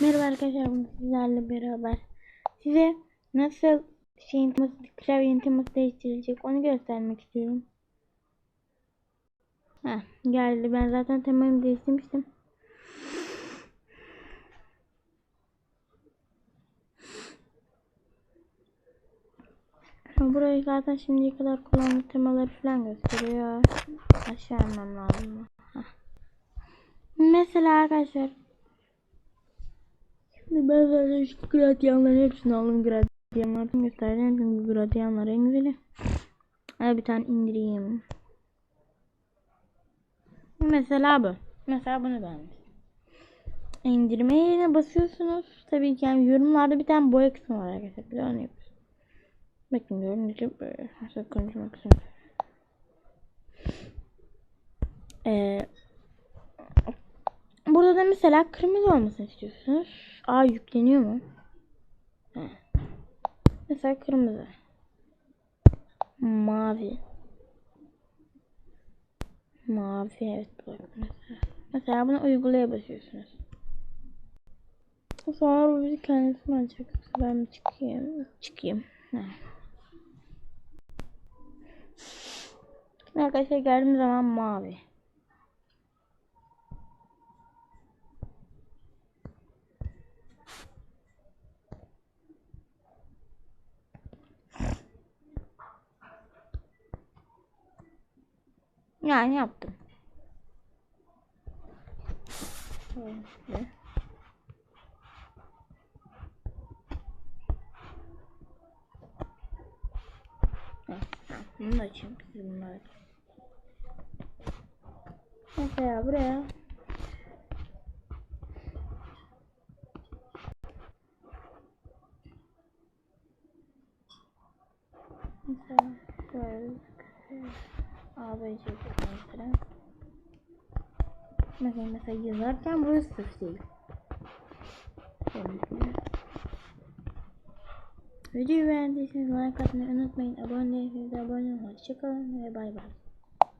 Merhaba arkadaşlar bugün sizlerle beraber size nasıl şeyin teması, klavyenin teması değiştirilecek onu göstermek istiyorum. Heh, geldi ben zaten temayı değiştirmiştim. Burayı zaten şimdiye kadar kullandığım temaları falan gösteriyor. Aşağı inmem lazım. Mesela arkadaşlar Ben zaten şu gradyanların hepsini aldım gradyanlardan göstereceğim çünkü gradyanlar en güzeli. Hadi bir tane indireyim. Mesela bu. Mesela bunu beğendim. İndirme yerine basıyorsunuz. Tabii ki yani yorumlarda bir tane boya kısmı var arkadaşlar. Bir onu yapıyoruz. Bakın görünce böyle. Mesela konuşmak istiyorum. Ee, burada da mesela kırmızı olmasını istiyorsunuz. Aa yükleniyor mu? Mesela kırmızı. Mavi. Mavi evet mesela. Bunu uygulaya basıyorsunuz. Sonra bu bizi kendisi? Yoksa Ben mi çıkayım? Çıkayım. He. Şimdi arkadaşlar geldiğim zaman mavi. Yani yaptım. Şöyle. Bunu da açayım. Açın. Mesela buraya Mesela böyle ABC mesela. Mesela mesela yazarken burası sıfır değil. Videoyu beğendiyseniz like atmayı unutmayın. Abone değilseniz de abone olun. Hoşçakalın ve bay bay.